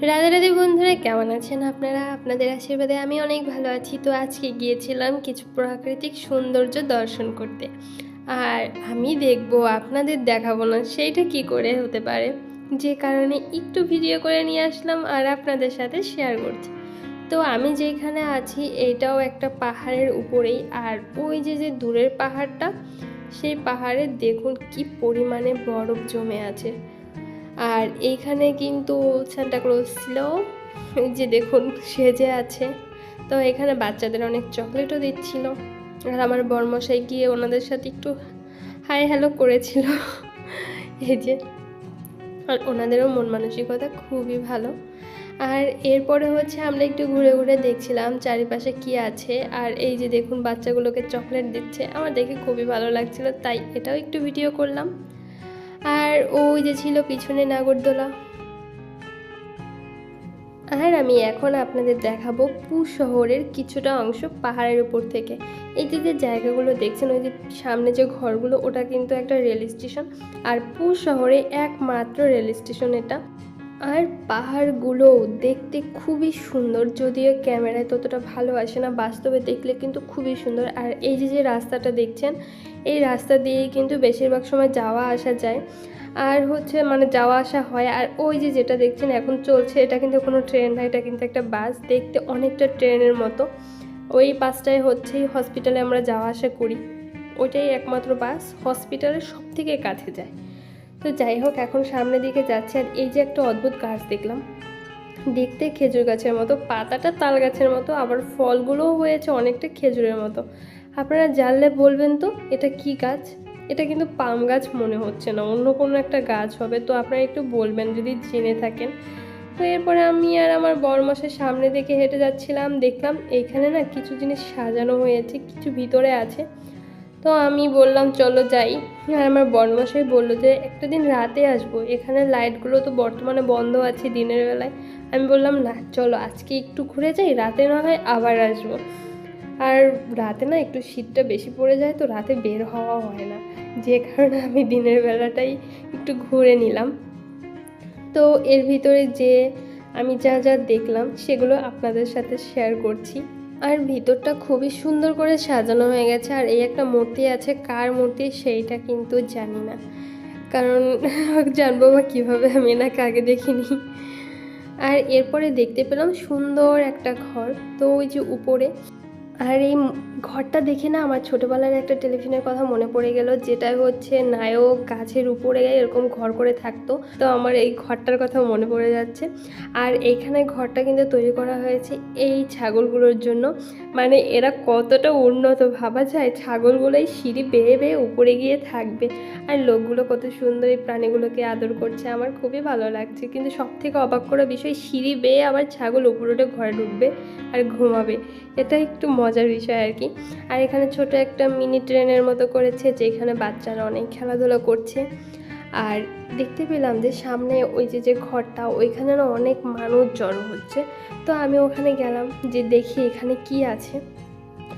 রাধে রাধে বন্ধুরা, কেমন আছেন আপনারা? আপনাদের আশীর্বাদে আমি অনেক ভালো আছি। তো আজকে গিয়েছিলাম কিছু প্রাকৃতিক সৌন্দর্য দর্শন করতে। আর আমি দেখব, আপনাদের দেখাবো না, সেইটা কি করে হতে পারে। যে কারণে একটু ভিডিও করে নিয়ে আসলাম আর আপনাদের সাথে শেয়ার করছি। তো আমি যেখানে আছি, এটাও একটা পাহাড়ের উপরেই। আর ওই যে যে দূরের পাহাড়টা, সেই পাহাড়ে দেখুন কি পরিমাণে বরফ জমে আছে। আর এইখানে কিন্তু সান্টা ক্লজ ছিল। যে দেখুন, সেজে আছে। তো এখানে বাচ্চাদের অনেক চকলেটও দিচ্ছিল। আর আমার বর্মশাই গিয়ে ওনাদের সাথে একটু হাই হ্যালো করেছিল। এই যে, আর ওনাদেরও মন মানসিকতা খুবই ভালো। আর এরপরে হচ্ছে আমরা একটু ঘুরে ঘুরে দেখছিলাম চারিপাশে কি আছে। আর এই যে দেখুন, বাচ্চাগুলোকে চকলেট দিচ্ছে। আমার দেখে খুবই ভালো লাগছিল, তাই এটাও একটু ভিডিও করলাম। আর ওই যে ছিল পিছনে নাগরদোলা। আর আমি এখন আপনাদের দেখাবো পু শহরের কিছুটা অংশ পাহাড়ের উপর থেকে। এই যে যে জায়গাগুলো দেখছেন, ওই যে সামনে যে ঘরগুলো, ওটা কিন্তু একটা রেল স্টেশন। আর পু শহরে একমাত্র রেল স্টেশন এটা। আর পাহাড়গুলো দেখতে খুবই সুন্দর, যদিও ক্যামেরায় ততটা ভালো আসে না, বাস্তবে দেখলে কিন্তু খুবই সুন্দর। আর এই যে যে রাস্তাটা দেখছেন এই রাস্তা দিয়েই কিন্তু বেশিরভাগ সময় যাওয়া আসা যায়। আর হচ্ছে মানে যাওয়া আসা হয়। আর ওই যে যেটা দেখছেন এখন চলছে, এটা কিন্তু কোনো ট্রেন না, এটা কিন্তু একটা বাস। দেখতে অনেকটা ট্রেনের মতো। ওই বাসটায় হচ্ছে হসপিটালে আমরা যাওয়া আসা করি। ওইটাই একমাত্র বাস। হসপিটালের সব থেকে কাছে যায়। তো যাই হোক, এখন সামনের দিকে যাচ্ছে। আর এই যে একটা অদ্ভুত গাছ দেখলাম। দেখতে খেজুর গাছের মতো, পাতাটা তাল গাছের মতো, আবার ফলগুলোও হয়েছে অনেকটা খেজুরের মতো। আপনারা জানলে বলবেন তো, এটা কি গাছ? এটা কিন্তু পাম গাছ মনে হচ্ছে না, অন্য কোনো একটা গাছ হবে, তো আপনারা একটু বলবেন যদি জেনে থাকেন। তো এরপরে আমি আর আমার বরমাসের সামনে দেখে হেঁটে যাচ্ছিলাম, দেখলাম এইখানে না কিছু জিনিস সাজানো হয়েছে, কিছু ভিতরে আছে। তো আমি বললাম, চলো যাই। আর আমার বরমাসাই বলল যে, একটা দিন রাতে আসব, এখানে লাইটগুলো তো বর্তমানে বন্ধ আছে দিনের বেলায়। আমি বললাম, না, চলো আজকে একটু ঘুরে যাই, রাতে না হয় আবার আসব। আর রাতে না একটু শীতটা বেশি পড়ে যায়, তো রাতে বের হওয়া হয় না। যে কারণে আমি দিনের বেলাটাই একটু ঘুরে নিলাম। তো এর ভিতরে যে আমি যা যা দেখলাম, সেগুলো আপনাদের সাথে শেয়ার করছি। আর ভিতরটা খুবই সুন্দর করে সাজানো হয়ে গেছে, আর এই একটা মূর্তি আছে, কার মূর্তি সেইটা কিন্তু জানি না। কারণ জানব বা কীভাবে, আমি এনাকে আগে দেখিনি। আর এরপরে দেখতে পেলাম সুন্দর একটা ঘর, তো ওই যে উপরে আর এই ঘরটা দেখে না আমার ছোটোবেলার একটা টেলিভিশনের কথা মনে পড়ে গেল, যেটা হচ্ছে নায়ক গাছের উপরে এরকম ঘর করে থাকতো। তো আমার এই ঘরটার কথা মনে পড়ে যাচ্ছে। আর এইখানে ঘরটা কিন্তু তৈরি করা হয়েছে এই ছাগলগুলোর জন্য। মানে এরা কতটা উন্নত ভাবা যায় ছাগলগুলোই সিঁড়ি বেয়ে বেয়ে উপরে গিয়ে থাকবে। আর লোকগুলো কত সুন্দর এই প্রাণীগুলোকে আদর করছে, আমার খুবই ভালো লাগছে। কিন্তু সব থেকে অবাক করা বিষয়, সিঁড়ি বেয়ে আবার ছাগল উপরে ঘরে ঢুকবে আর ঘুমাবে। এটা একটু মজার বিষয় আর কি। আর এখানে ছোট একটা মিনি ট্রেনের মতো করেছে, যেখানে বাচ্চারা অনেক খেলাধুলো করছে। আর দেখতে পেলাম যে সামনে ওই যে যে ঘরটা, ওইখানে না অনেক মানুষ জড়ো হচ্ছে। তো আমি ওখানে গেলাম যে দেখি এখানে কি আছে।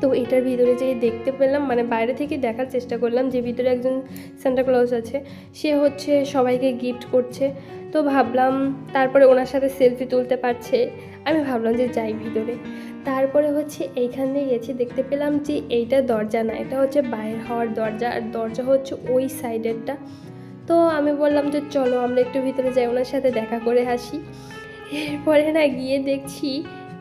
তো এটার ভিতরে যে দেখতে পেলাম মানে বাইরে থেকে দেখার চেষ্টা করলাম যে ভিতরে একজন সান্টা ক্লজ আছে, সে হচ্ছে সবাইকে গিফট করছে। তো ভাবলাম তারপরে ওনার সাথে সেলফি তুলতে পারছে, আমি ভাবলাম যে যাই ভিতরে। তারপরে হচ্ছে এইখান দিয়ে গেছি দেখতে পেলাম যে এইটা দরজা না, এটা হচ্ছে বাইরে হওয়ার দরজা, আর দরজা হচ্ছে ওই সাইডেরটা। তো আমি বললাম যে চলো আমরা একটু ভিতরে যাই, ওনার সাথে দেখা করে আসি। এরপরে না গিয়ে দেখছি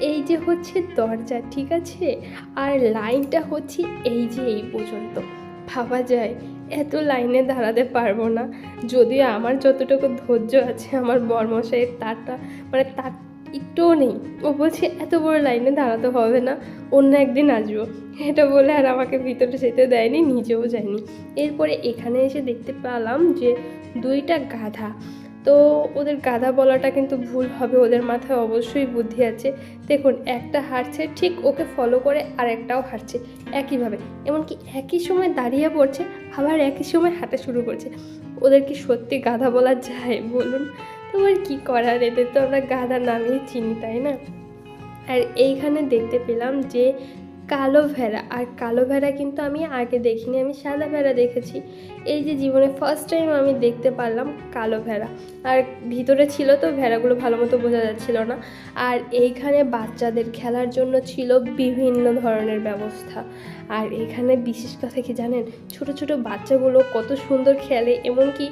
এই যে হচ্ছে দরজা, ঠিক আছে? আর লাইনটা হচ্ছে এই যে এই পর্যন্ত। ভাবা যায়, এত লাইনে দাঁড়াতে পারব না। যদিও আমার যতটুকু ধৈর্য আছে, আমার বর্মশাইয়ের তারটা মানে তার একটুও নেই। ও বলছে, এত বড় লাইনে দাঁড়াতে হবে না, অন্য একদিন আসব। এটা বলে আর আমাকে ভিতরে যেতে দেয়নি, নিজেও যায়নি। এরপরে এখানে এসে দেখতে পেলাম যে দুইটা গাধা। তো ওদের গাধা বলাটা কিন্তু ভুল হবে, ওদের মাথায় অবশ্যই বুদ্ধি আছে। দেখুন, একটা হাঁটছে ঠিক ওকে ফলো করে আর একটাও হাঁটছে একইভাবে। এমনকি একই সময় দাঁড়িয়ে পড়ছে, আবার একই সময় হাঁটা শুরু করছে। ওদের কি সত্যি গাধা বলা যায়, বলুন? তোমার কি করার, এদের তো আমরা গাধা নামেই চিনি, তাই না? আর এইখানে দেখতে পেলাম যে কালো ভেড়া। আর কালো ভেড়া কিন্তু আমি আগে দেখিনি, আমি সাদা ভেড়া দেখেছি। এই যে জীবনে ফার্স্ট টাইম আমি দেখতে পারলাম কালো ভেড়া। আর ভিতরে ছিল তো, ভেড়াগুলো ভালো মতো বোঝা যাচ্ছিল না। আর এইখানে বাচ্চাদের খেলার জন্য ছিল বিভিন্ন ধরনের ব্যবস্থা। আর এখানে বিশেষ কথা কি জানেন? ছোট ছোট বাচ্চাগুলো কত সুন্দর খেলে, এমনকি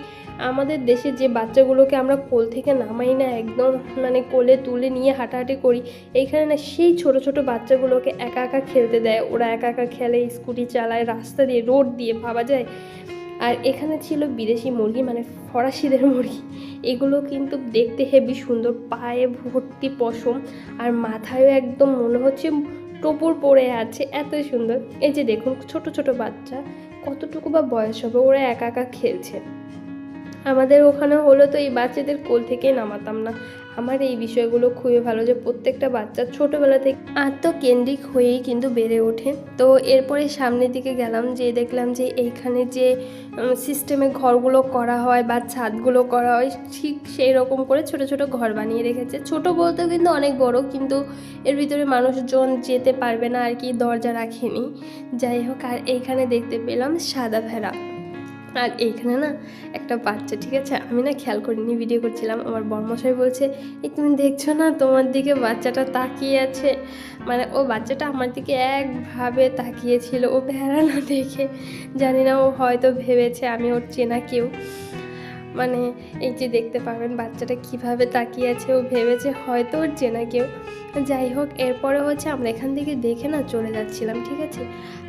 আমাদের দেশে যে বাচ্চাগুলোকে আমরা কোল থেকে নামাই না, একদম মানে কোলে তুলে নিয়ে হাঁটাহাঁটি করি, এইখানে না সেই ছোট ছোট বাচ্চাগুলোকে একা একা খেলতে দেয়। ওরা একা একা খেলে, স্কুটি চালায়, রাস্তা দিয়ে, রোড দিয়ে ভাবা যায়। আর এখানে ছিল বিদেশি মুরগি মানে ফরাসিদের মুরগি। এগুলো কিন্তু দেখতে হেবি সুন্দর, পায়ে ভর্তি পশম, আর মাথায়ও একদম মনে হচ্ছে টোপর পড়ে আছে, এত সুন্দর। এই যে দেখুন, ছোট ছোট বাচ্চা, কতটুকু বা বয়স হবে, ওরা একা একা খেলছে। আমাদের ওখানে হলো তো এই বাচ্চাদের কোল থেকেই নামাতাম না। আমার এই বিষয়গুলো খুবই ভালো যে প্রত্যেকটা বাচ্চা ছোটোবেলা থেকে আত্মকেন্দ্রিক হয়েই কিন্তু বেড়ে ওঠে। তো এরপরে সামনের দিকে গেলাম যে দেখলাম যে এইখানে যে সিস্টেমে ঘরগুলো করা হয় বা ছাদগুলো করা হয়, ঠিক সেই রকম করে ছোট ছোট ঘর বানিয়ে রেখেছে। ছোট বলতেও কিন্তু অনেক বড়, কিন্তু এর ভিতরে মানুষজন যেতে পারবে না আর কি, দরজা রাখেনি। যাই হোক, আর এইখানে দেখতে পেলাম সাদা ভেড়া। আর এইখানে না একটা বাচ্চা, ঠিক আছে? আমি না খেয়াল করিনি ভিডিও করছিলাম। আমার বর্মশাই বলছে, এই তুমি দেখছ না তোমার দিকে বাচ্চাটা তাকিয়ে আছে? মানে ও বাচ্চাটা আমার দিকে একভাবে তাকিয়েছিল, ও ভেড়া না দেখে। জানি না ও হয়তো ভেবেছে আমি ওর চেনা কেউ। মানে এই যে দেখতে পাবেন বাচ্চাটা কীভাবে তাকিয়ে আছে, ও ভেবেছে হয়তো ওর চেনা কেউ। যাই হোক, এরপরে হচ্ছে আমরা এখান থেকে দেখে না চলে যাচ্ছিলাম, ঠিক আছে?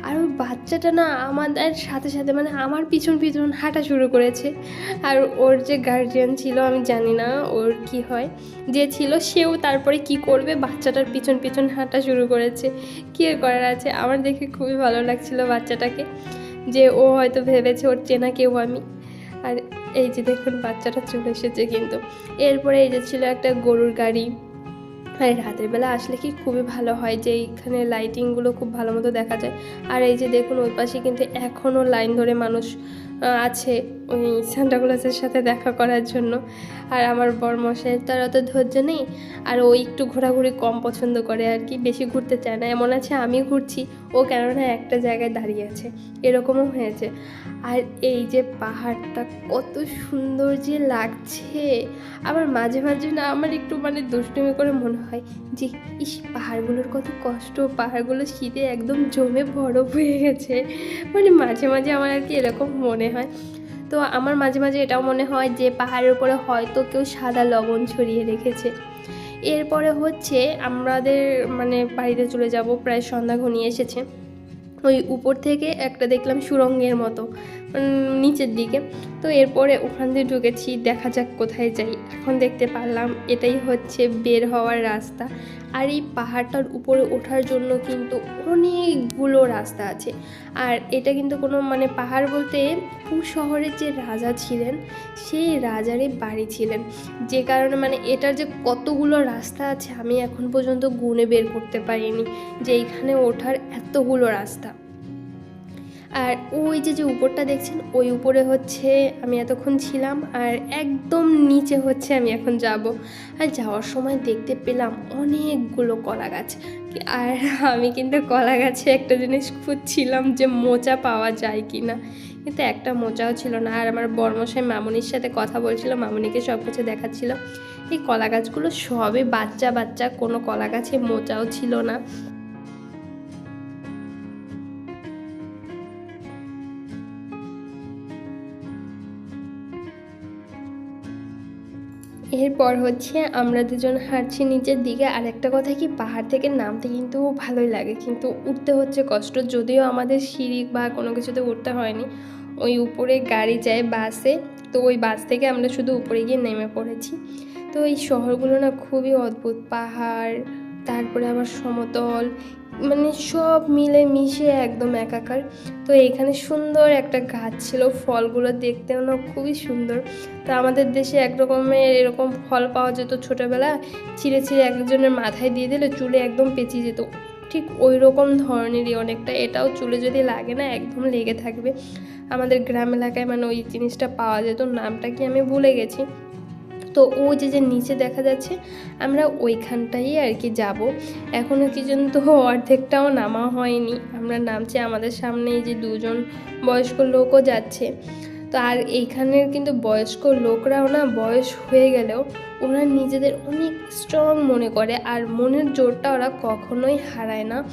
আর ওই বাচ্চাটা না আমাদের সাথে সাথে মানে আমার পিছন পিছন হাঁটা শুরু করেছে। আর ওর যে গার্জিয়ান ছিল, আমি জানি না ওর কি হয়, যে ছিল সেও তারপরে কি করবে, বাচ্চাটার পিছন পিছন হাঁটা শুরু করেছে। কী করার আছে? আমার দেখে খুবই ভালো লাগছিল বাচ্চাটাকে, যে ও হয়তো ভেবেছে ওর চেনা কেউ আমি। আর এই যে দেখুন, বাচ্চাটা চলে এসেছে কিন্তু। এরপরে এই যে ছিল একটা গরুর গাড়ি। আর এই রাতের বেলা আসলে কি খুবই ভালো হয় যে এইখানে লাইটিংগুলো খুব ভালো মতো দেখা যায়। আর এই যে দেখুন ওই পাশে কিন্তু এখনও লাইন ধরে মানুষ আছে। ওই সান্টাক্লসের সাথে দেখা করার জন্য। আর আমার বরমশাইয়ের তার অত ধৈর্য নেই। আর ও একটু ঘোরাঘুরি কম পছন্দ করে আর কি, বেশি ঘুরতে চায় না। এমন আছে, আমি ঘুরছি, ও কেননা একটা জায়গায় দাঁড়িয়ে আছে। এরকমও হয়েছে। আর এই যে পাহাড়টা কত সুন্দর যে লাগছে। আবার মাঝে মাঝে না আমার একটু মানে দুষ্টুমি করে মনে হয় যে, ইস, পাহাড়গুলোর কত কষ্ট। পাহাড়গুলো শীতে একদম জমে বরফ হয়ে গেছে। মানে মাঝে মাঝে আমার আর কি এরকম মনে হয়। তো আমার মাঝে মাঝে এটাও মনে হয় যে পাহাড়ের উপরে হয়তো কেউ সাদা লবণ ছড়িয়ে রেখেছে। এরপরে হচ্ছে আমাদের মানে বাড়িতে চলে যাব, প্রায় সন্ধ্যা ঘনিয়ে এসেছে। ওই উপর থেকে একটা দেখলাম সুরঙ্গের মতো। নিচের দিকে। তো এরপরে ওখান দিয়ে ঢুকেছি, দেখা যাক কোথায় যাই। এখন দেখতে পারলাম এটাই হচ্ছে বের হওয়ার রাস্তা। আর এই পাহাড়টার উপরে ওঠার জন্য কিন্তু অনেকগুলো রাস্তা আছে। আর এটা কিন্তু কোনো মানে পাহাড় বলতে পুর শহরের যে রাজা ছিলেন, সেই রাজারই বাড়ি ছিলেন। যে কারণে মানে এটার যে কতগুলো রাস্তা আছে, আমি এখন পর্যন্ত গুনে বের করতে পারিনি যে এইখানে ওঠার এতগুলো রাস্তা। আর ওই যে যে উপরটা দেখছেন, ওই উপরে হচ্ছে আমি এতক্ষণ ছিলাম আর একদম নিচে হচ্ছে আমি এখন যাব। আর যাওয়ার সময় দেখতে পেলাম অনেকগুলো কলা গাছ। আর আমি কিন্তু কলা গাছে একটা জিনিস খুঁজছিলাম যে মোচা পাওয়া যায় কি না কিন্তু একটা মোচাও ছিল না। আর আমার বর্মশাই মামুনির সাথে কথা বলছিল, মামুনিকে সব কিছু দেখাচ্ছিল। এই কলা গাছগুলো সবে বাচ্চা বাচ্চা, কোনো কলা গাছে মোচাও ছিল না। এরপর হচ্ছে আমরা দুজন হাঁটছি নিচের দিকে। আর একটা কথা কি, পাহাড় থেকে নামতে কিন্তু ভালোই লাগে, কিন্তু উঠতে হচ্ছে কষ্ট। যদিও আমাদের সিঁড়ি বা কোনো কিছুতে উঠতে হয়নি, ওই উপরে গাড়ি যায় বাসে। তো ওই বাস থেকে আমরা শুধু উপরে গিয়ে নেমে পড়েছি। তো এই শহরগুলো না খুবই অদ্ভুত, পাহাড়, তারপরে আবার সমতল মানে সব মিলে মিশে একদম একাকার। তো এখানে সুন্দর একটা গাছ ছিল, ফলগুলো দেখতেও না খুবই সুন্দর। তো আমাদের দেশে এক রকমের এরকম ফল পাওয়া যেত ছোটোবেলা ছিঁড়ে ছিঁড়ে একজনের মাথায় দিয়ে দিলে চুলে একদম পেঁচিয়ে যেত। ঠিক ওই রকম ধরনেরই অনেকটা, এটাও চুলে যদি লাগে না একদম লেগে থাকবে। আমাদের গ্রাম এলাকায় মানে ওই জিনিসটা পাওয়া যেত, নামটা কি আমি ভুলে গেছি। তো ওই যে যে নিচে দেখা যাচ্ছে, আমরা ওইখানটাই আর কি যাব এখনও কিন্তু অর্ধেকটাও নামা হয়নি। আমরা নামছি আমাদের সামনে যে দুজন বয়স্ক লোকও যাচ্ছে। তো আর এইখানের কিন্তু বয়স্ক লোকরাও না বয়স হয়ে গেলেও ওরা নিজেদের অনেক স্ট্রং মনে করে। আর মনের জোরটা ওরা কখনোই হারায় না।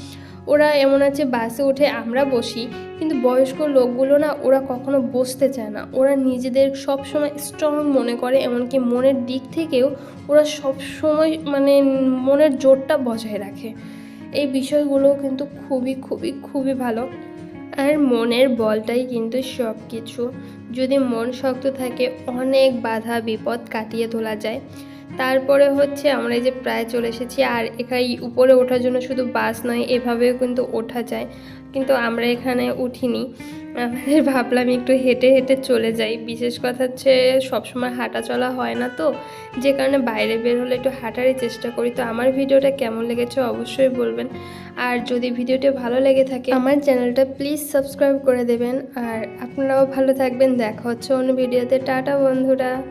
ওরা এমন আছে, বাসে উঠে আমরা বসি, কিন্তু বয়স্ক লোকগুলো না, ওরা কখনো বসতে চায় না। ওরা নিজেদের সব সময় স্ট্রং মনে করে, এমনকি মনের দিক থেকেও ওরা সব সময় মানে মনের জোরটা বজায় রাখে। এই বিষয়গুলো কিন্তু খুবই খুবই খুবই ভালো। আর মনের বলটাই কিন্তু সব কিছু যদি মন শক্ত থাকে, অনেক বাধা, বিপদ কাটিয়ে তোলা যায়। তারপরে হচ্ছে আমরা এই যে প্রায় চলে এসেছি, আর এখানে উপরে ওঠার জন্য শুধু বাস নয়, এভাবেও কিন্তু ওঠা যায়। কিন্তু আমরা এখানে উঠিনি। আমাদের ভাবলাম একটু হেঁটে হেঁটে চলে যাই। বিশেষ কথা হচ্ছে সবসময় হাঁটা চলা হয় না তো, যে কারণে বাইরে বের হলে একটু হাঁটারই চেষ্টা করি। তো আমার ভিডিওটা কেমন লেগেছে অবশ্যই বলবেন। আর যদি ভিডিওটি ভালো লেগে থাকে, আমার চ্যানেলটা প্লিজ সাবস্ক্রাইব করে দেবেন। আর আপনারাও ভালো থাকবেন। দেখা হচ্ছে অন্য ভিডিওতে। টাটা বন্ধুরা।